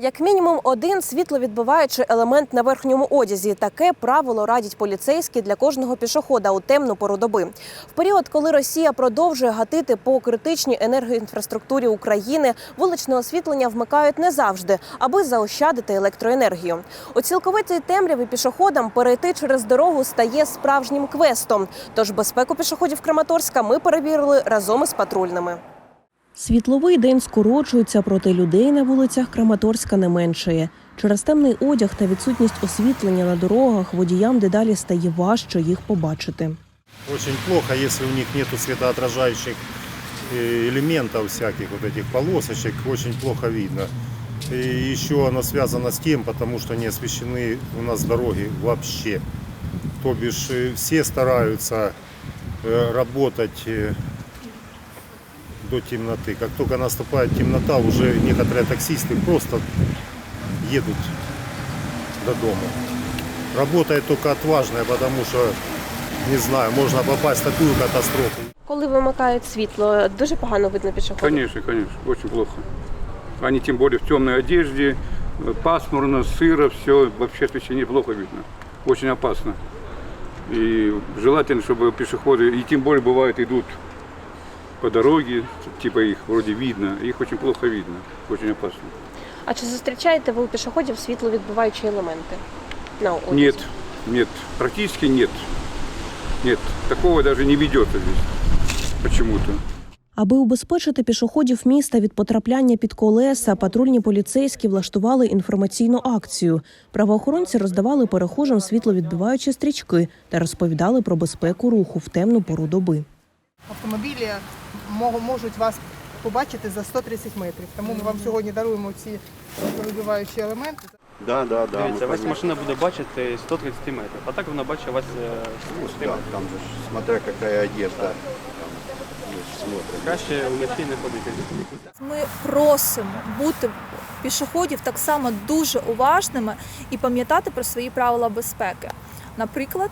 Як мінімум один світловідбиваючий елемент на верхньому одязі. Таке правило радять поліцейські для кожного пішохода у темну пору доби. В період, коли Росія продовжує гатити по критичній енергоінфраструктурі України, вуличне освітлення вмикають не завжди, аби заощадити електроенергію. У цілковитій темряві пішоходам перейти через дорогу стає справжнім квестом. Тож безпеку пішоходів Краматорська ми перевірили разом із патрульними. Світловий день скорочується, проте людей на вулицях Краматорська не меншає. Через темний одяг та відсутність освітлення на дорогах водіям дедалі стає важче їх побачити. Очень плохо, если у них нету светоотражающих э, элементов всяких, вот этих полосочек, очень плохо видно. И еще оно связано с тем, потому что не освещены у нас дороги вообще. То бишь э, все до темноты. Как только наступает темнота, уже некоторые таксисты просто едут до дома. Работает только отважная, потому что, не знаю, можно попасть в такую катастрофу. Коли вимикають світло, дуже погано видно пішоходів. Конечно, конечно, очень плохо. Они тем более в темной одежде, э, пасмурно, сыро, все, вообще освещение плохо видно. Очень опасно. И желательно, чтобы пешеходы, и тем более бывает идут по дороге, типа их вроде видно, их очень плохо видно, очень опасно. А чи зустрічаєте ви у пішоходів світловідбиваючі елементи? На одязі? Нет, нет, практически нет. Нет, такого даже не ведется здесь почему-то. Аби убезпечити пішоходів міста від потрапляння під колеса, патрульні поліцейські влаштували інформаційну акцію. Правоохоронці роздавали перехожим світловідбиваючі стрічки та розповідали про безпеку руху в темну пору доби. автомобілі мо- можуть вас побачити за 130 метрів. Тому ми вам сьогодні даруємо ці вибиваючі елементи. Да, да, да. Дивіться, вас машина буде бачити 130 метрів, а так вона бачить вас е, 130 метрів. там же, смотря какая одежда. смотрим. Краще вночі не ходити. Ми просимо бути пішоходів так само дуже уважними і пам'ятати про свої правила безпеки. Наприклад,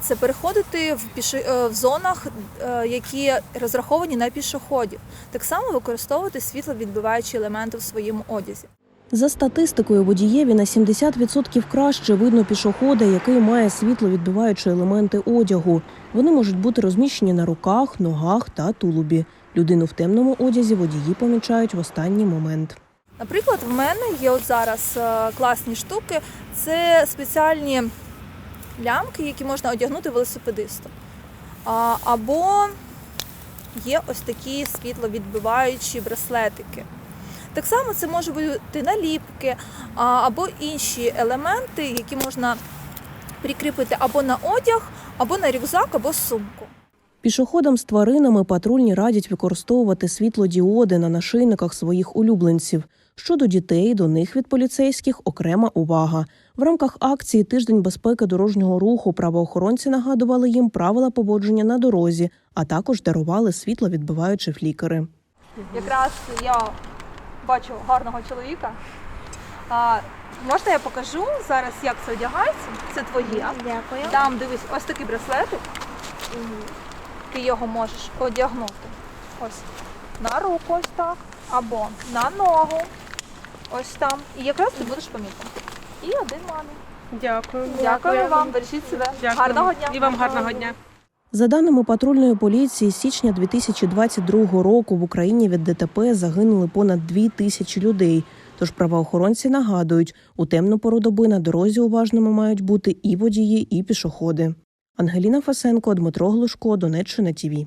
це переходити в піши е, в зонах, е, які розраховані на пішоходів. Так само використовувати світловідбиваючі елементи в своєму одязі. За статистикою водієві на 70% краще видно пішохода, який має світловідбиваючі елементи одягу. Вони можуть бути розміщені на руках, ногах та тулубі. Людину в темному одязі водії помічають в останній момент. Наприклад, в мене є от зараз е, класні штуки. Це спеціальні лямки, які можна одягнути велосипедисту. А, Або є ось такі світловідбиваючі браслетики. Так само це можуть бути наліпки а, або інші елементи, які можна прикріпити або на одяг, або на рюкзак, або сумку. Пішоходам з тваринами патрульні радять використовувати світлодіоди на нашийниках своїх улюбленців. Щодо дітей, до них від поліцейських окрема увага. В рамках акції Тиждень безпеки дорожнього руху правоохоронці нагадували їм правила поводження на дорозі, а також дарували світловідбиваючі флікери. Якраз я бачу гарного чоловіка. А, можна я покажу зараз, як це одягається? Це твоє. Дякую. Там дивись, ось такий браслетик. Ти його можеш одягнути. Ось на руку, ось так, або на ногу. Ось там. І якраз ти будеш помітен. І один мамі. Дякую. Дякую вам, бережіть себе. Гарного дня. І вам гарного дня. За даними патрульної поліції, з січня 2022 року в Україні від ДТП загинули понад дві тисячі людей. Тож правоохоронці нагадують, у темну пору доби на дорозі уважними мають бути і водії, і пішоходи. Ангеліна Фасенко, Дмитро Глушко, Донеччина ТІВІ.